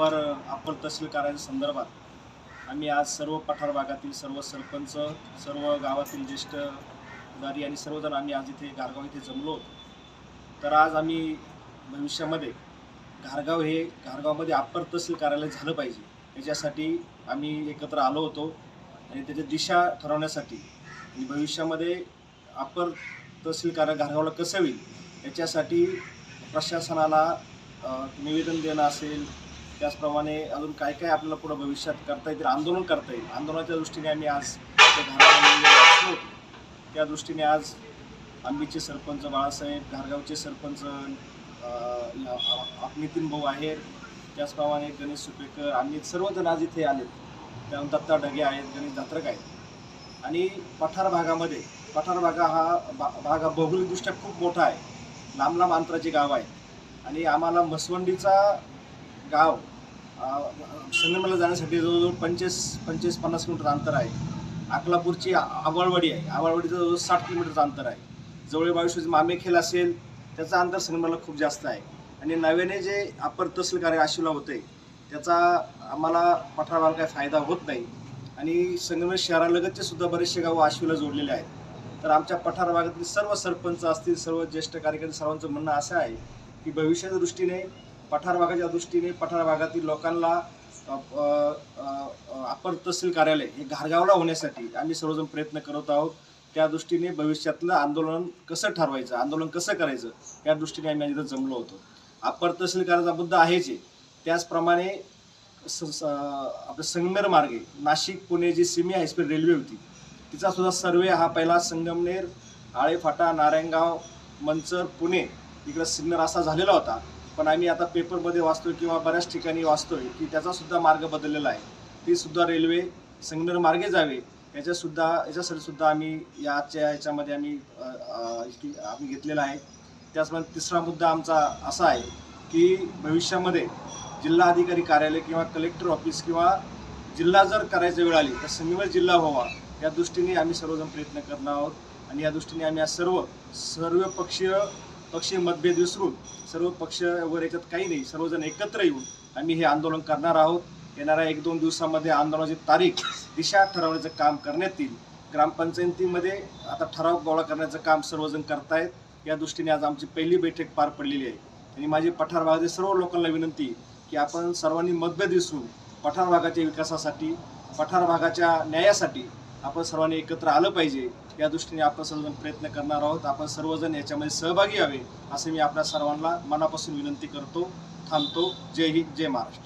Upper upper तहसील कार्यालया संदर्भात आम्ही आज सर्व पठार भागातील सर्व सरपंच सर्व गावातील ज्येष्ठ दारी आणि सर्वजण आम्ही आज इथे घारगाव इथे जमलो होतो. तर आज आम्ही भविष्यामध्ये घारगाव हे घारगावमध्ये अप्पर तहसील कार्यालय झालं पाहिजे. याच्यासाठी आम्ही एकत्र आलो होतो आणि त्याची दिशा ठरवण्यासाठी आणि भविष्यामध्ये अप्पर तहसील कार्य घारगावला कसं होईल याच्यासाठी प्रशासनाला निवेदन देणं असेल त्याचप्रमाणे अजून काय काय आपल्याला पुढं भविष्यात करता येतील आंदोलन करता येईल? आंदोलनाच्या दृष्टीने आम्ही आज त्या दृष्टीने आज आंबीचे सरपंच बाळासाहेब घारगावचे सरपंच नितीन भाऊ आहेर त्याचप्रमाणे गणेश सुपेकर आम्ही सर्वजण आज इथे आलेत. त्यानंतर दत्ता ढगे आहेत गणेश जात्रक आहेत. आणि पठार भागामध्ये पठार भागा हा भा- भाग हा भौगोलिकदृष्ट्या खूप मोठा आहे. लांब लांब अंतराचे गाव आहे. आणि आम्हाला मसवंडीचा गाव संगमला जाण्यासाठी जवळजवळ पंचवीस पंचवीस पन्नास किलोमीटर अंतर आहे. अकलापूरची आ- आवाळवाडी आहे. आवाळवाडीचं जवळ साठ किलोमीटरचं अंतर आहे. जवळ बावीस मामेखेल असेल त्याचं अंतर संगमला खूप जास्त आहे. आणि नव्याने जे अपर तहसील कार्य आशिवला होते त्याचा आम्हाला पठाराला काही फायदा होत नाही. आणि संगमेर शहरालगतचे सुद्धा बरेचसे गावं आशिवला जोडलेले आहेत. तर आमच्या पठार भागातील सर्व सरपंच असतील सर्व ज्येष्ठ कार्यकर्ते सर्वांचं म्हणणं असं आहे की भविष्याच्या दृष्टीने पठार भागाच्या दृष्टीने पठार भागातील लोकांना अपर तहसील कार्यालय हे घारगावला होण्यासाठी आम्ही सर्वजण प्रयत्न करत आहोत. त्या दृष्टीने भविष्यातलं आंदोलन कसं ठरवायचं आंदोलन कसं करायचं या दृष्टीने आम्ही आज इथं जमलो होतो. अपर तहसील कार्याचा मुद्दा आहेच आहे त्याचप्रमाणे स स- आपलं संगमेर मार्गे नाशिक पुणे जी सिमी हायस्पीड रेल्वे होती तिचा सुद्धा सर्वे हा पहिला संगमनेर आळेफाटा नारायणगाव मंचर पुणे इकडं सिन्नर असा झालेला होता. पण आम्ही आता पेपरमध्ये वाचतोय किंवा बऱ्याच ठिकाणी वाचतोय की त्याचा सुद्धा मार्ग बदललेला आहे. ती सुद्धा रेल्वे संगमेर मार्गे जावे याच्यासुद्धा याच्यासाठी सुद्धा आम्ही या आजच्या याच्यामध्ये आम्ही आम्ही घेतलेला आहे. त्याचप्रमाणे तिसरा मुद्दा आमचा असा आहे की भविष्यामध्ये जिल्हा अधिकारी कार्यालय किंवा कलेक्टर ऑफिस किंवा जिल्हा जर करायची वेळ आली तर संगमेर जिल्हा व्हावा या दृष्टीने आम्ही सर्वजण प्रयत्न करणार आहोत. आणि या दृष्टीने आम्ही आज सर्व सर्वपक्षीय पक्षीय मतभेद विसरून सर्व पक्ष वगैरे याच्यात काही नाही सर्वजण एकत्र येऊन आम्ही हे आंदोलन करणार आहोत. येणाऱ्या एक दोन दिवसामध्ये आंदोलनाची तारीख दिशा ठरवण्याचं काम करण्यात येईल. ग्रामपंचायतीमध्ये आता ठराव गोळा करण्याचं काम सर्वजण करतायत. या दृष्टीने आज आमची पहिली बैठक पार पडलेली आहे. आणि माझी पठार भागातील सर्व लोकांना विनंती की आपण सर्वांनी मतभेद विसरून पठार भागाच्या विकासासाठी पठार भागाच्या न्यायासाठी आपण सर्वांनी एकत्र आलं पाहिजे या दृष्टीने आपण सर्वजण प्रयत्न करणार आहोत. आपण सर्वजण याच्यामध्ये सहभागी व्हावे असे मी आपल्या सर्वांना मनापासून विनंती करतो थांबतो. जय हिंद जय महाराष्ट्र.